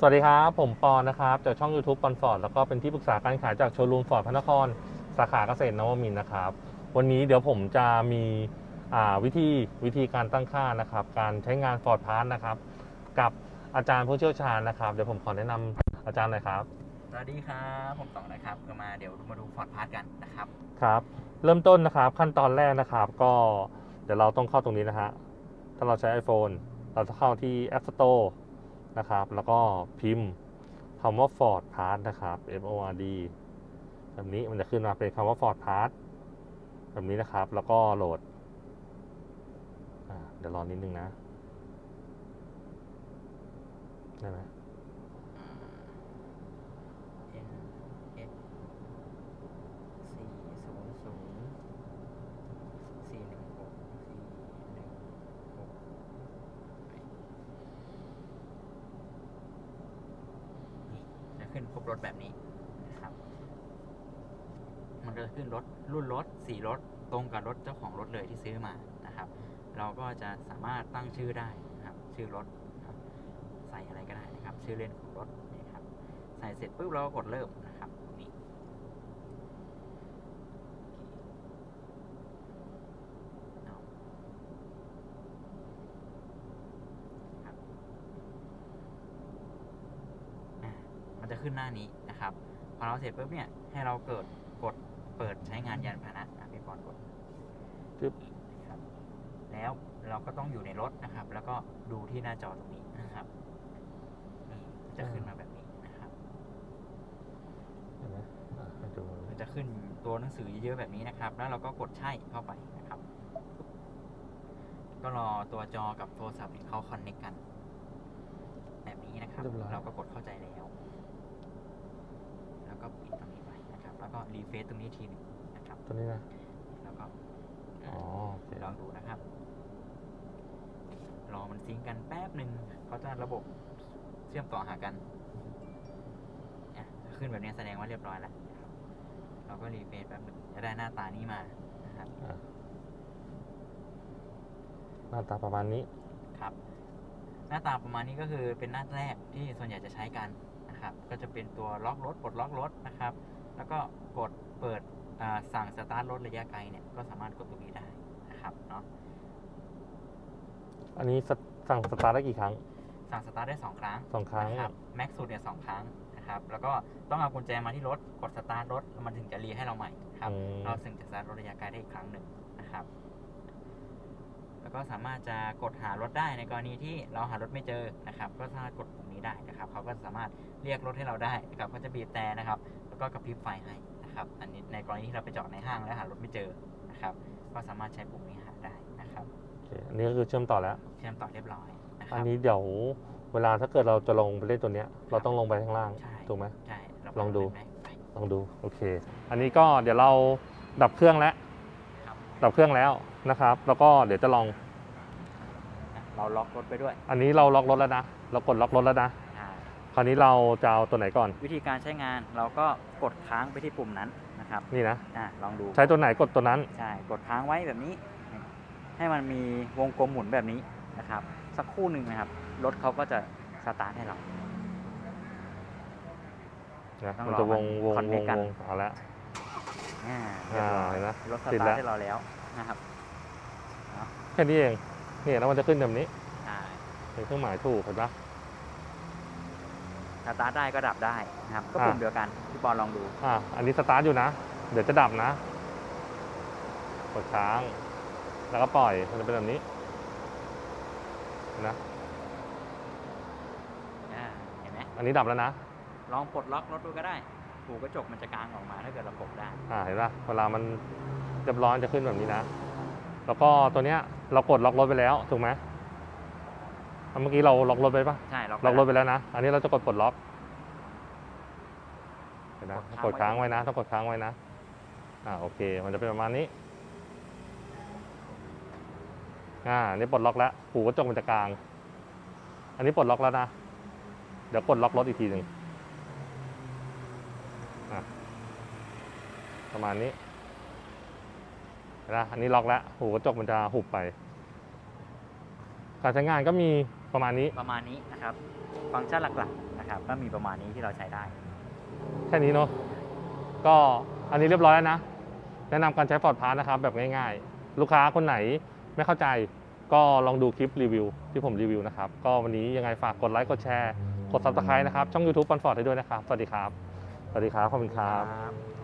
สวัสดีครับ ผมปอนนะครับ จากช่อง YouTube ปอนฟอร์ดแล้วก็เป็นที่ปรึกษาการขายจากโชว์รูมฟอร์ดพระนคร สาขาเกษตรนวมินทร์นะครับ วันนี้เดี๋ยวผมจะมีอ่าวิธีวิธีการตั้งค่านะครับ การใช้งานฟอร์ดพาร์นะครับ กับอาจารย์ผู้เชี่ยวชาญนะครับ เดี๋ยวผมขอแนะนำอาจารย์หน่อยครับ สวัสดีครับ ผมต่องนะครับก็มาเดี๋ยวมาดูฟอร์ดพาร์ทกันนะครับ ครับ เริ่มต้นนะครับขั้นตอนแรกนะครับ ก็เดี๋ยวเราต้องเข้าตรงนี้นะฮะ ถ้าเราใช้ iPhone เราจะเข้าที่ App Store นะครับ แล้วก็พิมพ์คำว่า Ford Part นะครับ F O R D แบบนี้มันจะขึ้นมาเป็นคำว่า Ford Part แบบนี้นะครับ แล้วก็โหลดเดี๋ยวรอนิดนึงนะได้ไหม N S สี่ศูนย์ศูนย์สี่หนึ่งหกสี่หนึ่งหกนี่จะ ขึ้นครบรถแบบนี้นะครับ มันก็จะขึ้นรถรุ่นรถสีรถตรงกับรถเจ้าของรถเลยที่ซื้อมานะครับ เราก็จะสามารถตั้งชื่อได้นะครับ ชื่อรถใส่อะไรก็ได้นะครับ ชื่อเล่นของรถนะครับ ใส่เสร็จปุ๊บเราก็กดเริ่มนะครับนี่เอาครับอะ มันจะขึ้นหน้านี้นะครับ พอเราเสร็จปุ๊บเนี่ย ให้เราเกิดกดเปิดใช้งานยานพาหนะอะพี่ปอนกดจึ๊บครับแล้วเราก็ต้องอยู่ในรถนะครับ แล้วก็ดูที่หน้าจอตรงนี้นะครับนี่มันจะขึ้นมาแบบนี้นะครับเห็นไหมอะให้ดูมันจะขึ้นตัวหนังสือเยอะๆแบบนี้นะครับ แล้วเราก็กดใช่เข้าไปนะครับ ก็รอตัวจอกับโทรศัพท์เนี่ยเขาคอนเนคกัน แบบนี้นะครับ เรียบร้อยเราก็กดเข้าใจแล้ว แล้วก็ปิดตรงนี้ไปนะค รับแล้วก็รีเฟซตรงนี้ทีหนึงนะครับตัวนี้นะแล้วก็อ๋อโอเคลองดูนะครับ รอมันซิงก์กันแป๊บหนึ่งเขาจะระบบเชื่อมต่อหากันอะขึ้นแบบนี้แสดงว่าเรียบร้อยแล้วนะครับเราก็รีเฟรชแป๊บหนึ่งจะได้หน้าตานี้มานะครับอะหน้าตาประมาณนี้ครับ หน้าตาประมาณนี้ก็คือเป็นหน้าแรกที่ส่วนใหญ่จะใช้กันนะครับ ก็จะเป็นตัวล็อกรถปลดล็อกรถนะครับ แล้วก็กดเปิดอ่าสั่งสตาร์ทรถระยะไกลเนี่ยก็สามารถกดตรงนี้ได้นะครับเนาะอันนี้สสั่งสตาร์ทได้กี่ครั้ง สั่งสตาร์ทได้สองครั้งสองครั้งนะครับแม็กซ์สุดเนี่ยสองครั้งนะครับแล้วก็ต้องเอากุญแจมาที่รถกดสตาร์ทรถแล้วมันถึงจะรีให้เราใหม่ครับอืมเราถึงจะสตาร์ทรถระยะไกลได้อีกครั้งหนึ่งนะครับ แล้วก็สามารถจะกดหารถได้ในกรณีที่เราหารถไม่เจอนะครับ ก็สามารถกดปุ่มนี้ได้นะครับเขาก็สามารถเรียกรถให้เราได้นะครับเขาจะบีบแต่นะครับแล้ว ก็กระพริบไฟให้นะครับ อันนี้ในกรณีที่เราไปจอดในห้างแล้วหารถไม่เจอนะครับ ก็สามารถใช้ปุ่มนี้หาได้นะครับโอเคอันนี้ก็คือเชื่อมต่อแล้ว เชื่อมต่อเรียบร้อยนะคอัรันบนี้เดี๋ยวเวลาถ้าเกิดเราจะลงไปเล่นตัวเนี้ย เราต้องลงไปข้างล่างใช่ ถูกไหม ใช่เราลองดู ไปไหมไปลองดูโอเค อันนี้ก็เดี๋ยวเราดับเครื่องแล้วครับ ดับเครื่องแล้วนะครับ แล้วก็เดี๋ยวจะลองเราล็อกรถไปด้วย อันนี้เราล็อกรถแล้วนะ เรากดล็อกรถแล้วนะอ่า คราวนี้เราจะเอาตัวไหนก่อน วิธีการใช้งานเราก็กดค้างไปที่ปุ่มนั้นนะครับนี่นะ อ่าลองดูใช้ตัวไหนกดตัวนั้น ใช่กดค้างไว้แบบนี้ ให้มันมีวงกลมหมุนแบบนี้นะครับ สักครู่หนึ่งนะครับรถเขาก็จะสตาร์ทให้เรา นะต้องมันรอจะวงมันวงคอนวเนคงกัน วงเอาละ อ่าเรียบร้อยอ่าเห็นไหมรถสติดตาแล้ร์ว ทให้เราแล้วนะครับแค่นี้เองนี่แล้วมันจะขึ้นแบบนี้ใช่ เป็นเครื่องหมายถูกเห็นปะ สตาร์ทได้ก็ดับได้นะครับ ก็อ่าปุ่มเดียวกันพี่บอลลองดูอะอันนี้สตาร์ทอยู่นะ เดี๋ยวจะดับนะกดค้าง แล้วก็ปล่อยมันจะเป็นแบบนี้เห็นนะอ่าเห็นไหมอันนี้ดับแล้วนะลองปลดล็อกรถดูก็ได้หูกระจกมันจะกางออกมาถ้าเกิดเราปลดได้อ่าเห็นปะเวลามันเรียบร้อยจะขึ้นแบบนี้นะ แล้วก็ตัวเนี้ยเรากดล็อกรถไปแล้วถูกไหม เมื่อกี้เราล็อกรถไปปะใช่ล็อกล็อกรถไปไปแล้วนะ อันนี้เราจะกดปลดล็อกเห็นนะกกดดค้าค้างงไว้ไว้นะต้องกดค้างไว้นะ อ่าโอเค มันจะเป็นประมาณนี้ อ่านี่ปลดล็อกแล้วหูกระจกมันจะกลาง อันนี้ปลดล็อกแล้วนะ เดี๋ยวกดล็อกรถอีกทีหนึ่งอะประมาณนี้เห็นนะอันนี้ล็อกแล้วหูกระจกมันจะหุบไป การใช้งานก็มี ประมาณนี้ ประมาณนี้นะครับ ฟังก์ชันหลักๆนะครับ ก็มีประมาณนี้ที่เราใช้ได้ แค่นี้เนาะก็อันนี้เรียบร้อยแล้วนะ แนะนำการใช้ฟอร์ดพาร์นะครับ แบบง่ายๆ ลูกค้าคนไหนไม่เข้าใจ ก็ลองดูคลิปรีวิว ที่ผมรีวิวนะครับ ก็วันนี้ยังไงฝากกดไลค์กดแชร์ กด subscribe นะครับ ช่อง YouTube ปันฟอร์ดให้ด้วยนะครับ สวัสดีครับ สวัสดีครับ ขอบคุณครับครับ